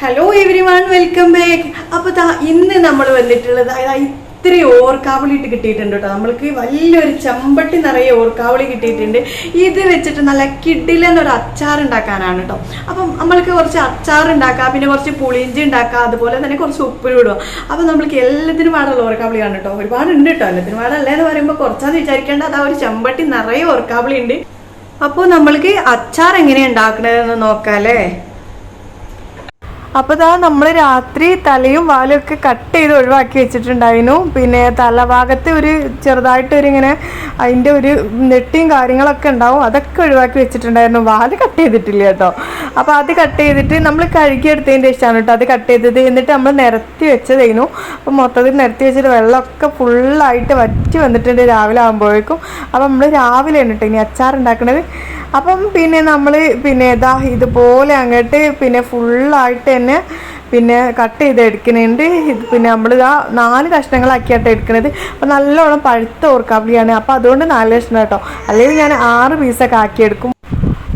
Hello everyone welcome back അപ്പൊ ദാ ഇന്ന് നമ്മൾ വന്നിട്ടുള്ളത് ഇത്തിരി ഓർക്കാവളി ഇട്ട് കിട്ടിയിട്ടുണ്ട് കേട്ടോ. നമ്മൾക്ക് വലിയൊരു ചെമ്പട്ടി നിറയെ ഓർക്കാവളി കിട്ടിയിട്ടുണ്ട്. ഇത് വെച്ചിട്ട് നല്ല കിഡിലെന്നൊരു അച്ചാർ ഉണ്ടാക്കാനാണ് കേട്ടോ. അപ്പം നമ്മൾക്ക് കുറച്ച് അച്ചാർ ഉണ്ടാക്കാം പിന്നെ കുറച്ച് പുളിഞ്ചി ഉണ്ടാക്കാം അതുപോലെ തന്നെ കുറച്ച് ഉപ്പിലും ഇടുക. അപ്പം നമ്മൾക്ക് എല്ലാത്തിനും പാടുള്ള ഓർക്കാവളിയാണ് കേട്ടോ. ഒരുപാട് ഉണ്ട് കേട്ടോ. എല്ലാത്തിനും പാടല്ല എന്ന് പറയുമ്പോൾ കുറച്ചാന്ന് വിചാരിക്കേണ്ട. അതാ ഒരു ചെമ്പട്ടി നിറയെ ഓർക്കാവളി ഉണ്ട് അപ്പോൾ നമ്മൾക്ക് അച്ചാർ എങ്ങനെയാണ് ഉണ്ടാക്കണതെന്ന് നോക്കാം അല്ലേ? അപ്പോൾ ഇതാ നമ്മൾ രാത്രി തലയും വാലും ഒക്കെ കട്ട് ചെയ്ത് ഒഴിവാക്കി വെച്ചിട്ടുണ്ടായിരുന്നു. പിന്നെ തലഭാഗത്ത് ഒരു ചെറുതായിട്ട് ഒരു ഇങ്ങനെ അതിന്റെ ഒരു നെട്ടിയും കാര്യങ്ങളൊക്കെ ഉണ്ടാവും. അതൊക്കെ ഒഴിവാക്കി വെച്ചിട്ടുണ്ടായിരുന്നു. വാൽ കട്ട് ചെയ്തിട്ടില്ല കേട്ടോ. അപ്പോൾ അത് കട്ട് ചെയ്തിട്ട് നമ്മൾ കഴുകിയെടുത്തതിന്റെ ഇഷ്ടമാണ് കേട്ടോ അത് കട്ട് ചെയ്തത്. എന്നിട്ട് നമ്മൾ നിരത്തി വെച്ചതായിരുന്നു. അപ്പോൾ മൊത്തത്തിൽ നിരത്തി വെച്ചിട്ട് വെള്ളമൊക്കെ ഫുള്ളായിട്ട് വറ്റി വന്നിട്ടുണ്ട് രാവിലെ ആകുമ്പോഴേക്കും അപ്പോൾ നമ്മൾ രാവിലെയാണ് കേട്ടോ ഇനി അച്ചാർ ഉണ്ടാക്കണത് അപ്പം പിന്നെ നമ്മൾ പിന്നെ ഇതാ ഇതുപോലെ അങ്ങോട്ട് പിന്നെ ഫുള്ളായിട്ട് തന്നെ പിന്നെ കട്ട് ചെയ്ത് എടുക്കുന്നുണ്ട്. ഇത് പിന്നെ നമ്മൾ ഇതാ നാല് കഷ്ണങ്ങളാക്കിയിട്ട് എടുക്കുന്നത് അപ്പം നല്ലോണം പഴുത്ത ഓർക്കാപ്പിളിയാണ്. അപ്പോൾ അതുകൊണ്ട് നാല് കഷ്ണം കേട്ടോ. അല്ലെങ്കിൽ ഞാൻ ആറ് പീസൊക്കെ ആക്കിയെടുക്കും.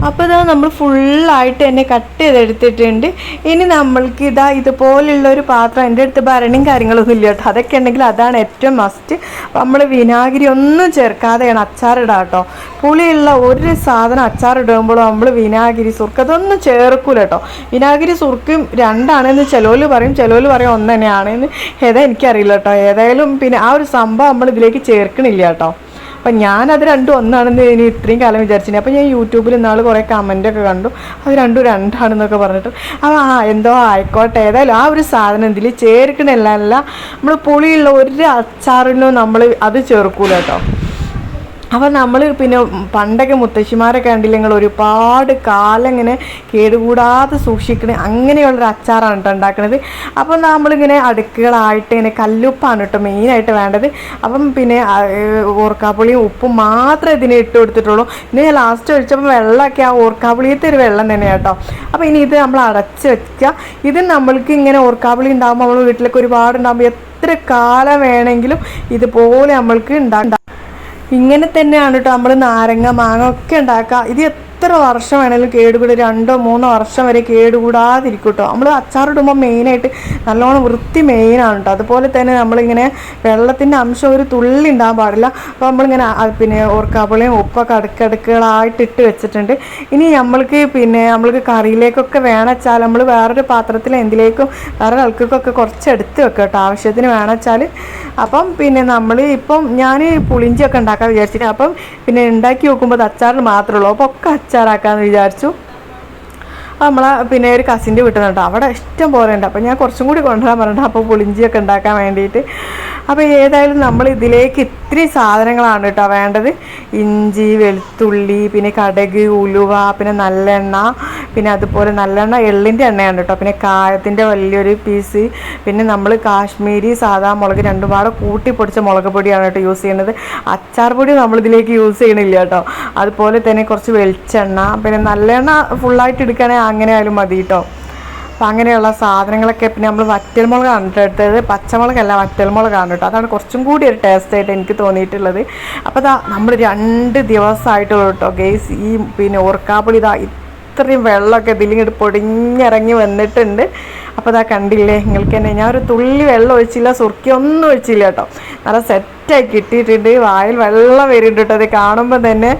അപ്പോൾ ഇതാ നമ്മൾ ഫുള്ളായിട്ട് തന്നെ കട്ട് ചെയ്തെടുത്തിട്ടുണ്ട്. ഇനി നമ്മൾക്ക് ഇതാ ഇതുപോലുള്ള ഒരു പാത്രം എന്റെ അടുത്ത് ഭരണിയും കാര്യങ്ങളൊന്നും ഇല്ല കേട്ടോ. അതൊക്കെ ഉണ്ടെങ്കിൽ അതാണ് ഏറ്റവും മസ്റ്റ് നമ്മൾ വിനാഗിരി ഒന്നും ചേർക്കാതെയാണ് അച്ചാറിടുക കേട്ടോ. പുളിയുള്ള ഒരു സാധനം അച്ചാറിടുമ്പോൾ നമ്മൾ വിനാഗിരി സുർക്ക് അതൊന്നും ചേർക്കൂല കേട്ടോ. വിനാഗിരി സുർക്കും രണ്ടാണെന്ന് ചിലവർ പറയും. ചിലവർ പറയും ഒന്ന് തന്നെയാണെന്ന് ഏതാ എനിക്കറിയില്ല കേട്ടോ. ഏതായാലും പിന്നെ ആ ഒരു സംഭവം നമ്മൾ ഇതിലേക്ക് ചേർക്കണില്ല കേട്ടോ. അപ്പം ഞാനത് രണ്ടും ഒന്നാണെന്ന് ഇനി ഇത്രയും കാലം വിചാരിച്ചിന്. അപ്പം ഞാൻ യൂട്യൂബിൽ ഇന്നാൾ കുറേ കമന്റൊക്കെ കണ്ടു. അത് രണ്ടും രണ്ടാണെന്നൊക്കെ പറഞ്ഞിട്ട്. ആ എന്തോ ആയിക്കോട്ടെ. ഏതായാലും ആ ഒരു സാധനം ഇതിൽ ചേർക്കണല്ല നമ്മൾ പുളിയുള്ള ഒരു അച്ചാറിനും നമ്മൾ അത് ചേർക്കൂല കേട്ടോ. അപ്പം നമ്മൾ പിന്നെ പണ്ടൊക്കെ മുത്തശ്ശിമാരൊക്കെ കണ്ടില്ല ഒരുപാട് കാലം ഇങ്ങനെ കേടുകൂടാതെ സൂക്ഷിക്കണ അങ്ങനെയുള്ളൊരു അച്ചാറാണ് കേട്ടോ ഉണ്ടാക്കുന്നത് അപ്പം നമ്മളിങ്ങനെ അടുക്കുകളായിട്ട് ഇങ്ങനെ കല്ലുപ്പാണ് കേട്ടോ മെയിനായിട്ട് വേണ്ടത്. അപ്പം പിന്നെ ഓർക്കാപ്പുളിയും ഉപ്പും മാത്രമേ ഇതിന് ഇട്ട് കൊടുത്തിട്ടുള്ളൂ. പിന്നെ ഞാൻ ലാസ്റ്റ് ഒഴിച്ചപ്പോൾ വെള്ളമൊക്കെ ആ ഓർക്കാപ്പുളിയത്തെ ഒരു വെള്ളം തന്നെയാണ് കേട്ടോ അപ്പോൾ ഇനി ഇത് നമ്മൾ അടച്ച് വെക്കുക ഇത് നമ്മൾക്ക് ഇങ്ങനെ ഓർക്കാപ്പുളി ഉണ്ടാകുമ്പോൾ നമ്മൾ വീട്ടിലൊക്കെ ഒരുപാട് ഉണ്ടാകുമ്പോൾ എത്ര കാലം വേണമെങ്കിലും ഇതുപോലെ നമ്മൾക്ക് ഉണ്ടാകും ഇങ്ങനെ തന്നെയാണ് കേട്ടോ നമ്മൾ നാരങ്ങ മാങ്ങ ഒക്കെ ഉണ്ടാക്കുക ഇത് എത്ര വർഷം വേണമെങ്കിലും കേടുകൂടി രണ്ടോ മൂന്നോ വർഷം വരെ കേടുകൂടാതിരിക്കും കേട്ടോ നമ്മൾ അച്ചാറിടുമ്പോൾ മെയിനായിട്ട് നല്ലോണം വൃത്തി മെയിനാണ് കേട്ടോ അതുപോലെ തന്നെ നമ്മളിങ്ങനെ വെള്ളത്തിന്റെ അംശം ഒരു തുള്ളി ഉണ്ടാകാൻ പാടില്ല. അപ്പോൾ നമ്മളിങ്ങനെ പിന്നെ ഓർക്കാപ്പുളിയും ഉപ്പൊക്കെ അടുക്കടുക്കുകളായിട്ട് ഇട്ട് വെച്ചിട്ടുണ്ട്. ഇനി നമ്മൾക്ക് പിന്നെ നമ്മൾക്ക് കറിയിലേക്കൊക്കെ വേണച്ചാൽ നമ്മൾ വേറൊരു പാത്രത്തിൽ എന്തിലേക്കും വേറെ ആൾക്കൊക്കെ കുറച്ച് എടുത്ത് വെക്കാം കേട്ടോ ആവശ്യത്തിന് വേണച്ചാൽ അപ്പം പിന്നെ നമ്മൾ ഇപ്പം ഞാൻ പുളിഞ്ചിയൊക്കെ ഉണ്ടാക്കാൻ വിചാരിച്ചിട്ട് അപ്പം പിന്നെ ഉണ്ടാക്കി നോക്കുമ്പോൾ അത് അച്ചാറിന് മാത്രമേ ഉള്ളൂ. അപ്പോൾ ഒക്കെ അച്ചാറാക്കാമെന്ന് വിചാരിച്ചു. നമ്മളെ പിന്നെ ഒരു കസിന്റെ വീട്ടിൽ നിന്നിട്ട് അവിടെ ഇഷ്ടം പോലെ ഉണ്ട്. അപ്പോൾ ഞാൻ കുറച്ചും കൂടി കൊണ്ടുവരാൻ പറഞ്ഞിട്ട് അപ്പോൾ പുളിഞ്ചിയൊക്കെ ഉണ്ടാക്കാൻ വേണ്ടിയിട്ട്. അപ്പോൾ ഏതായാലും നമ്മൾ ഇതിലേക്ക് ഇത്തിരി സാധനങ്ങളാണ് കേട്ടോ വേണ്ടത്. ഇഞ്ചി വെളുത്തുള്ളി പിന്നെ കടക് ഉലുവ പിന്നെ നല്ലെണ്ണ പിന്നെ അതുപോലെ നല്ലെണ്ണ എള്ളിന്റെ എണ്ണയാണ് കേട്ടോ. പിന്നെ കായത്തിന്റെ വലിയൊരു പീസ് പിന്നെ നമ്മൾ കാശ്മീരി സാധാ മുളക് രണ്ടും പാടെ കൂട്ടി പൊടിച്ച മുളക് പൊടിയാണ് കേട്ടോ യൂസ് ചെയ്യുന്നത്. അച്ചാർ പൊടി നമ്മളിതിലേക്ക് യൂസ് ചെയ്യണില്ല കേട്ടോ. അതുപോലെ തന്നെ കുറച്ച് വെളിച്ചെണ്ണ പിന്നെ നല്ലെണ്ണ ഫുള്ളായിട്ട് എടുക്കുകയാണെങ്കിൽ അങ്ങനെ ആയാലും മതി കേട്ടോ അപ്പം അങ്ങനെയുള്ള സാധനങ്ങളൊക്കെ പിന്നെ നമ്മൾ വറ്റൽമുളകാണ് കേട്ടോ എടുത്തത്. പച്ചമുളകല്ല വറ്റൽമുളകാണ് കേട്ടോ അതാണ് കുറച്ചും കൂടി ഒരു ടേസ്റ്റ് ആയിട്ട് എനിക്ക് തോന്നിയിട്ടുള്ളത്. അപ്പോൾ ഇതാ നമ്മൾ രണ്ട് ദിവസമായിട്ടുള്ളൂ കേട്ടോ ഗെയ്സ് ഈ പിന്നെ ഉറക്കാപ്പുളി ഇതാ ഇത്രയും വെള്ളമൊക്കെ ഇതിലിങ്ങോട്ട് പൊടിഞ്ഞിറങ്ങി വന്നിട്ടുണ്ട്. അപ്പോൾ ഇതാ കണ്ടില്ലേ നിങ്ങൾക്ക് തന്നെ ഞാൻ ഒരു തുള്ളി വെള്ളം ഒഴിച്ചില്ല സുർക്കി ഒന്നും ഒഴിച്ചില്ല കേട്ടോ നല്ല സെറ്റായി കിട്ടിയിട്ടുണ്ട്. വായിൽ വെള്ളം വരുന്നുണ്ട് കേട്ടോ അത് കാണുമ്പോൾ തന്നെ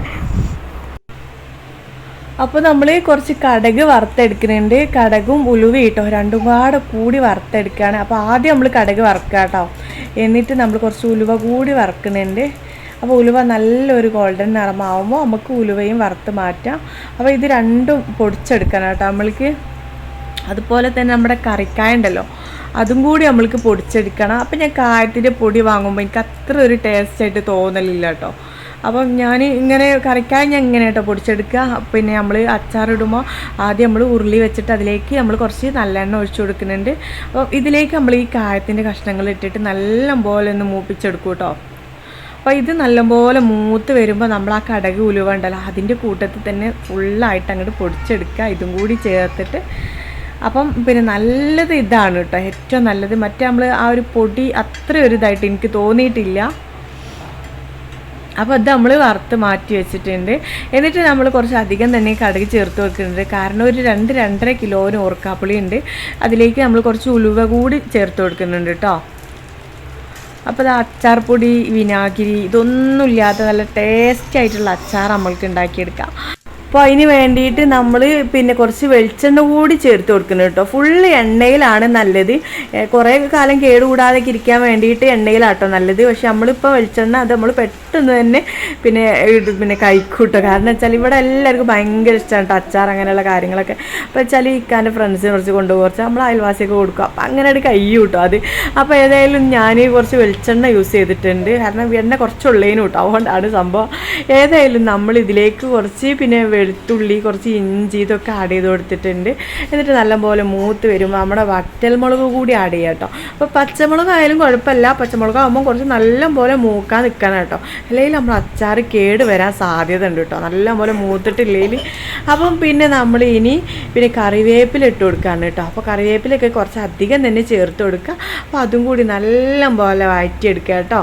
അപ്പോൾ നമ്മൾ കുറച്ച് കടക് വറുത്തെടുക്കുന്നുണ്ട്. കടകും ഉലുവ കേട്ടോ രണ്ടും കൂടെ കൂടി വറുത്തെടുക്കുകയാണ് അപ്പോൾ ആദ്യം നമ്മൾ കടക് വറുക്കുക കേട്ടോ. എന്നിട്ട് നമ്മൾ കുറച്ച് ഉലുവ കൂടി വറുക്കുന്നുണ്ട്. അപ്പോൾ ഉലുവ നല്ലൊരു ഗോൾഡൻ നിറമാവുമ്പോൾ നമുക്ക് ഉലുവയും വറുത്ത് മാറ്റാം. അപ്പോൾ ഇത് രണ്ടും പൊടിച്ചെടുക്കണം കേട്ടോ നമ്മൾക്ക്. അതുപോലെ തന്നെ നമ്മുടെ കറിക്കായ ഉണ്ടല്ലോ. അതും കൂടി നമ്മൾക്ക് പൊടിച്ചെടുക്കണം. അപ്പോൾ ഞാൻ കായത്തിന്റെ പൊടി വാങ്ങുമ്പോൾ എനിക്ക് അത്ര ഒരു ടേസ്റ്റ് ആയിട്ട് തോന്നലില്ല കേട്ടോ. അപ്പം ഞാൻ ഇങ്ങനെ കറിക്കാൻ ഞാൻ ഇങ്ങനെ കേട്ടോ പൊടിച്ചെടുക്കുക. പിന്നെ നമ്മൾ അച്ചാറിടുമ്പോൾ ആദ്യം നമ്മൾ ഉരുളി വെച്ചിട്ട് അതിലേക്ക് നമ്മൾ കുറച്ച് നല്ലെണ്ണ ഒഴിച്ചു കൊടുക്കുന്നുണ്ട്. അപ്പം ഇതിലേക്ക് നമ്മൾ ഈ കായത്തിന്റെ കഷ്ണങ്ങൾ ഇട്ടിട്ട് നല്ലപോലെ ഒന്ന് മൂപ്പിച്ചെടുക്കും കേട്ടോ അപ്പോൾ ഇത് നല്ലപോലെ മൂത്ത് വരുമ്പോൾ നമ്മൾ ആ കടക് ഉലുവ ഉണ്ടല്ലോ അതിന്റെ കൂട്ടത്തിൽ തന്നെ ഫുള്ളായിട്ട് അങ്ങോട്ട് പൊടിച്ചെടുക്കുക. ഇതും കൂടി ചേർത്തിട്ട്. അപ്പം പിന്നെ നല്ലത് ഇതാണ് കേട്ടോ ഏറ്റവും നല്ലത്. മറ്റേ നമ്മൾ ആ ഒരു പൊടി അത്ര ഒരു ഇതായിട്ട് എനിക്ക് തോന്നിയിട്ടില്ല. അപ്പോൾ അത് നമ്മൾ വറുത്ത് മാറ്റി വെച്ചിട്ടുണ്ട്. എന്നിട്ട് നമ്മൾ കുറച്ച് അധികം തന്നെ കടുക് ചേർത്ത് വെക്കുന്നുണ്ട്. കാരണം ഒരു രണ്ട് രണ്ടര കിലോന് ഓർക്കാപ്പുളി ഉണ്ട്. അതിലേക്ക് നമ്മൾ കുറച്ച് ഉലുവ കൂടി ചേർത്ത് കൊടുക്കുന്നുണ്ട് കേട്ടോ. അപ്പോൾ അത് അച്ചാർപ്പൊടി വിനാഗിരി ഇതൊന്നും ഇല്ലാത്ത നല്ല ടേസ്റ്റി ആയിട്ടുള്ള അച്ചാർ നമ്മൾക്ക് ഉണ്ടാക്കിയെടുക്കാം. അപ്പോൾ അതിന് വേണ്ടിയിട്ട് നമ്മൾ പിന്നെ കുറച്ച് വെളിച്ചെണ്ണ കൂടി ചേർത്ത് കൊടുക്കണം കേട്ടോ. ഫുള്ള് എണ്ണയിലാണ് നല്ലത്. കുറേ കാലം കേടുകൂടാതെ ഇരിക്കാൻ വേണ്ടിയിട്ട് എണ്ണയിലാട്ടോ നല്ലത്. പക്ഷെ നമ്മളിപ്പോൾ വെളിച്ചെണ്ണ അത് നമ്മൾ പെട്ടെന്ന് തന്നെ പിന്നെ പിന്നെ കഴിക്കൂട്ടോ കാരണം വെച്ചാൽ ഇവിടെ എല്ലാവർക്കും ഭയങ്കര ഇഷ്ടമാണ് കേട്ടോ അച്ചാർ അങ്ങനെയുള്ള കാര്യങ്ങളൊക്കെ. അപ്പോൾ വെച്ചാൽ ഇക്കാന്റെ ഫ്രണ്ട്സിനെ കുറച്ച് കൊണ്ടുപോകും. കുറച്ച് നമ്മൾ അയൽവാസിയൊക്കെ കൊടുക്കും. അപ്പോൾ അങ്ങനെ ഒരു കൈ കൂട്ടോ അത്. അപ്പോൾ ഏതായാലും ഞാൻ കുറച്ച് വെളിച്ചെണ്ണ യൂസ് ചെയ്തിട്ടുണ്ട്. കാരണം എണ്ണ കുറച്ചുള്ളതിനും കേട്ടോ അതുകൊണ്ടാണ് സംഭവം. ഏതായാലും നമ്മൾ ഇതിലേക്ക് കുറച്ച് പിന്നെ വെളുത്തുള്ളി കുറച്ച് ഇഞ്ചി ഇതൊക്കെ ആഡ് ചെയ്ത് കൊടുത്തിട്ടുണ്ട്. എന്നിട്ട് നല്ലപോലെ മൂത്ത് വരുമ്പോൾ നമ്മുടെ വറ്റൽമുളക് കൂടി ആഡ് ചെയ്യാം കേട്ടോ അപ്പോൾ പച്ചമുളക് ആയാലും കുഴപ്പമില്ല. പച്ചമുളക് ആകുമ്പോൾ കുറച്ച് നല്ലപോലെ മൂക്കാൻ നിൽക്കണം കേട്ടോ അല്ലെങ്കിൽ നമ്മൾ അച്ചാർ കേട് വരാൻ സാധ്യത ഉണ്ട് കേട്ടോ നല്ലപോലെ മൂത്തിട്ടില്ലെങ്കിൽ അപ്പം പിന്നെ നമ്മൾ ഇനി പിന്നെ കറിവേപ്പില ഇട്ട് കേട്ടോ അപ്പോൾ കറിവേപ്പിലൊക്കെ കുറച്ച് അധികം തന്നെ ചേർത്ത് കൊടുക്കുക അപ്പോൾ അതും കൂടി നല്ലപോലെ വഴറ്റിയെടുക്കുക കേട്ടോ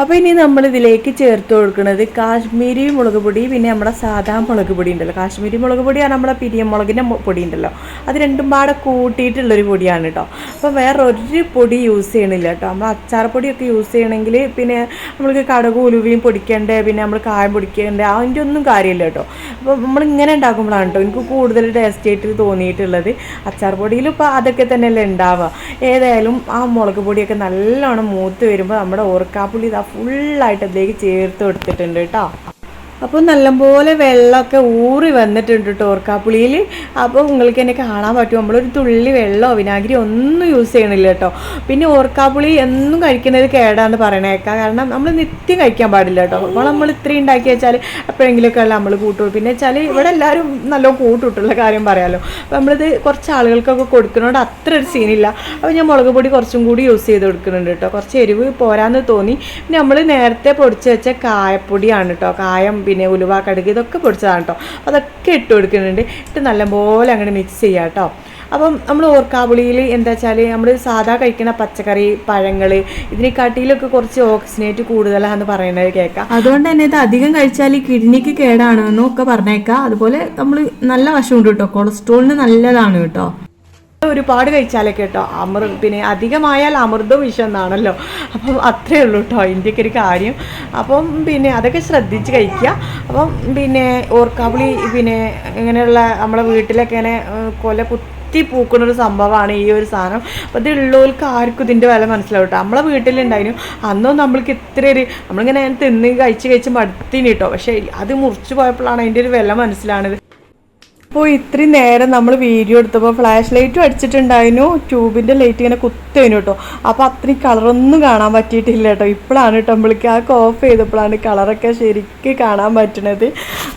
അപ്പോൾ ഇനി നമ്മൾ ഇതിലേക്ക് ചേർത്ത് കൊടുക്കുന്നത് കാശ്മീരി മുളക് പൊടി പിന്നെ നമ്മുടെ സാധാ മുളക് പൊടി ഉണ്ടല്ലോ. കാശ്മീരി മുളക് പൊടിയാണ് നമ്മുടെ പിരിയമുളകിന്റെ പൊടി ഉണ്ടല്ലോ. അത് രണ്ടും പാടെ കൂട്ടിയിട്ടുള്ളൊരു പൊടിയാണ് കേട്ടോ അപ്പോൾ വേറെ ഒരു പൊടി യൂസ് ചെയ്യണില്ല കേട്ടോ നമ്മൾ അച്ചാർ പൊടിയൊക്കെ യൂസ് ചെയ്യണമെങ്കിൽ പിന്നെ നമ്മൾക്ക് കടക് ഉലുവയും പൊടിക്കണ്ടേ പിന്നെ നമ്മൾ കായം പൊടിക്കണ്ടേ അതിന്റെ ഒന്നും കാര്യമില്ല കേട്ടോ അപ്പോൾ നമ്മൾ ഇങ്ങനെ ഉണ്ടാക്കുമ്പോഴാണ് കേട്ടോ എനിക്ക് കൂടുതൽ ടേസ്റ്റ് ആയിട്ട് തോന്നിയിട്ടുള്ളത്. അച്ചാർ പൊടിയിൽ ഇപ്പോൾ അതൊക്കെ തന്നെയല്ലേ ഉണ്ടാവുക. ഏതായാലും ആ മുളക് പൊടിയൊക്കെ നല്ലോണം മൂത്ത് വരുമ്പോൾ നമ്മുടെ ഓർക്കാപ്പുള്ളി ഇതാ ഫുള്ളായിട്ട് അതിലേക്ക് ചേർത്ത് കൊടുത്തിട്ടുണ്ട് കേട്ടോ. അപ്പോൾ നല്ലപോലെ വെള്ളമൊക്കെ ഊറി വന്നിട്ടുണ്ട് കേട്ടോ ഓർക്കാപ്പുളിയിൽ അപ്പോൾ നിങ്ങൾക്ക് എന്നെ കാണാൻ പറ്റും. നമ്മളൊരു തുള്ളി വെള്ളമോ വിനാഗിരി ഒന്നും യൂസ് ചെയ്യണില്ല കേട്ടോ പിന്നെ ഓർക്കാപ്പുളി എന്നും കഴിക്കുന്നത് കേടാന്ന് പറയണേക്കാം. കാരണം നമ്മൾ നിത്യം കഴിക്കാൻ പാടില്ല കേട്ടോ അപ്പോൾ നമ്മൾ ഇത്രയും ഉണ്ടാക്കി വെച്ചാൽ എപ്പോഴെങ്കിലുമൊക്കെ അല്ല നമ്മൾ കൂട്ടുള്ളൂ. പിന്നെ വെച്ചാൽ ഇവിടെ എല്ലാവരും നല്ല കൂട്ടിട്ടുള്ള കാര്യം പറയാമല്ലോ അപ്പോൾ നമ്മളിത് കുറച്ച് ആളുകൾക്കൊക്കെ കൊടുക്കുന്നതുകൊണ്ട് അത്ര ഒരു സീനില്ല. അപ്പോൾ ഞാൻ മുളക് പൊടി കുറച്ചും കൂടി യൂസ് ചെയ്ത് കൊടുക്കുന്നുണ്ട് കേട്ടോ കുറച്ച് എരിവ് പോരാന്ന് തോന്നി. പിന്നെ നമ്മൾ നേരത്തെ പൊടിച്ച് വെച്ച കായപ്പൊടിയാണ് കേട്ടോ കായം പിന്നെ ഉലുവ കടുക് ഇതൊക്കെ പൊടിച്ചതാണ് കേട്ടോ അതൊക്കെ ഇട്ട് കൊടുക്കുന്നുണ്ട്. ഇട്ട് നല്ലപോലെ അങ്ങനെ മിക്സ് ചെയ്യാം കേട്ടോ അപ്പം നമ്മൾ ഓർക്കാവുളിയിൽ എന്താ വെച്ചാൽ നമ്മൾ സാധാ കഴിക്കുന്ന പച്ചക്കറി പഴങ്ങൾ ഇതിനെക്കാട്ടിലൊക്കെ കുറച്ച് ഓക്സിജനേറ്റ് കൂടുതലാണെന്ന് പറയുന്നത് കേൾക്കാം അതുകൊണ്ട് തന്നെ ഇത് അധികം കഴിച്ചാൽ കിഡ്നിക്ക് കേടാണെന്നും ഒക്കെ പറഞ്ഞേക്കാം. അതുപോലെ നമ്മൾ നല്ല വശമുണ്ട് കേട്ടോ കൊളസ്ട്രോളിന് നല്ലതാണ് കേട്ടോ ഒരുപാട് കഴിച്ചാലേ കേട്ടോ. അമൃ പിന്നെ അധികമായാൽ അമൃതം വിഷം എന്നാണല്ലോ അപ്പം അത്രേ ഉള്ളൂ കേട്ടോ ഇന്ത്യയ്ക്ക് ഒരു കാര്യം. അപ്പം പിന്നെ അതൊക്കെ ശ്രദ്ധിച്ച് കഴിക്കുക. അപ്പം പിന്നെ ഓർക്കാവിളി പിന്നെ ഇങ്ങനെയുള്ള നമ്മളെ വീട്ടിലൊക്കെ ഇങ്ങനെ കൊല കുത്തി പൂക്കുന്ന ഒരു സംഭവമാണ് ഈ ഒരു സാധനം. അപ്പോൾ ഇതുള്ളവർക്ക് ആർക്കും ഇതിന്റെ വില മനസ്സിലാവും കേട്ടോ. നമ്മളെ വീട്ടിലുണ്ടായിരുന്നു. അന്നും നമ്മൾക്ക് ഇത്ര ഒരു നമ്മളിങ്ങനെ തിന്ന് കഴിച്ച് കഴിച്ച് മടുത്തിന് കേട്ടോ. പക്ഷേ അത് മുറിച്ച് പോയപ്പോഴാണ് അതിന്റെ ഒരു വില മനസ്സിലാണത് അപ്പോൾ ഇത്രയും നേരം നമ്മൾ വീഡിയോ എടുത്തപ്പോൾ ഫ്ലാഷ് ലൈറ്റും അടിച്ചിട്ടുണ്ടായിരുന്നു. ട്യൂബിന്റെ ലൈറ്റ് ഇങ്ങനെ കുത്തേനു കേട്ടോ. അപ്പോൾ അത്രയും കളറൊന്നും കാണാൻ പറ്റിയിട്ടില്ല കേട്ടോ. ഇപ്പോഴാണ് കേട്ടോ നമ്മൾക്ക് ആ ഓഫ് ചെയ്തപ്പോഴാണ് കളറൊക്കെ ശരിക്കും കാണാൻ പറ്റണത്.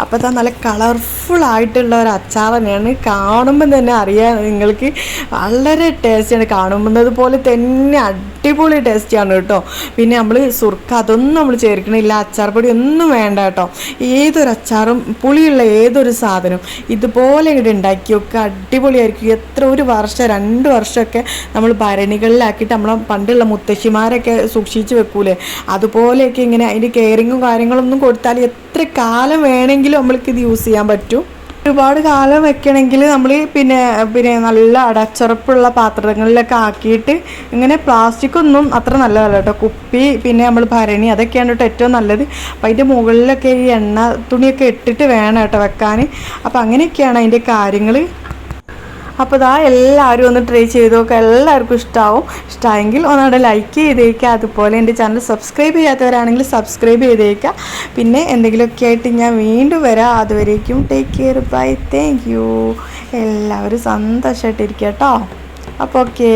അപ്പോൾ ഇതാ നല്ല കളർഫുൾ ആയിട്ടുള്ള ഒരു അച്ചാർ തന്നെയാണ് കാണുമ്പോൾ തന്നെ അറിയാം നിങ്ങൾക്ക്. വളരെ ടേസ്റ്റിയാണ് കാണുമ്പോൾ പോലെ തന്നെ അടിപൊളി ടേസ്റ്റിയാണ് കേട്ടോ. പിന്നെ നമ്മൾ സുർക്ക അതൊന്നും നമ്മൾ ചേർക്കണില്ല. അച്ചാർ പൊടി ഒന്നും വേണ്ട കേട്ടോ. ഏതൊരു അച്ചാറും പുളിയുള്ള ഏതൊരു സാധനം ഇതുപോലെ ഇങ്ങോട്ട് ഉണ്ടാക്കി ഒക്കെ അടിപൊളിയായിരിക്കും. എത്ര ഒരു വർഷം രണ്ട് വർഷമൊക്കെ നമ്മൾ ഭരണികളിലാക്കിയിട്ട് നമ്മളെ പണ്ടുള്ള മുത്തശ്ശിമാരൊക്കെ സൂക്ഷിച്ച് വെക്കൂലേ. അതുപോലെയൊക്കെ ഇങ്ങനെ അതിന്റെ കെയറിങ്ങും കാര്യങ്ങളൊന്നും കൊടുത്താൽ എത്ര കാലം വേണമെങ്കിലും നമ്മൾക്ക് ഇത് യൂസ് ചെയ്യാൻ പറ്റും. ഒരുപാട് കാലം വെക്കണമെങ്കിൽ നമ്മൾ പിന്നെ പിന്നെ നല്ല അടച്ചുറപ്പുള്ള പാത്രങ്ങളിലൊക്കെ ആക്കിയിട്ട് ഇങ്ങനെ പ്ലാസ്റ്റിക് ഒന്നും അത്ര നല്ലതല്ല കേട്ടോ. കുപ്പി പിന്നെ നമ്മൾ ഭരണി അതൊക്കെയാണ് കേട്ടോ ഏറ്റവും നല്ലത്. അപ്പം അതിന്റെ മുകളിലൊക്കെ ഈ എണ്ണ തുണിയൊക്കെ ഇട്ടിട്ട് വേണം കേട്ടോ വെക്കാൻ അപ്പം അങ്ങനെയൊക്കെയാണ് അതിന്റെ കാര്യങ്ങൾ അപ്പോൾ ഇതാ എല്ലാവരും ഒന്ന് ട്രൈ ചെയ്ത് നോക്കുക എല്ലാവർക്കും ഇഷ്ടമാവും ഇഷ്ടമായെങ്കിൽ ഒന്നുകൂടെ ലൈക്ക് ചെയ്തേക്കുക അതുപോലെ എന്റെ ചാനൽ സബ്സ്ക്രൈബ് ചെയ്യാത്തവരാണെങ്കിൽ സബ്സ്ക്രൈബ് ചെയ്തേക്കുക പിന്നെ എന്തെങ്കിലുമൊക്കെ ആയിട്ട് ഞാൻ വീണ്ടും വരാം. അതുവരേക്കും take care bye thank you എല്ലാവരും സന്തോഷമായിട്ടിരിക്കുക കേട്ടോ. അപ്പോൾ ഓക്കേ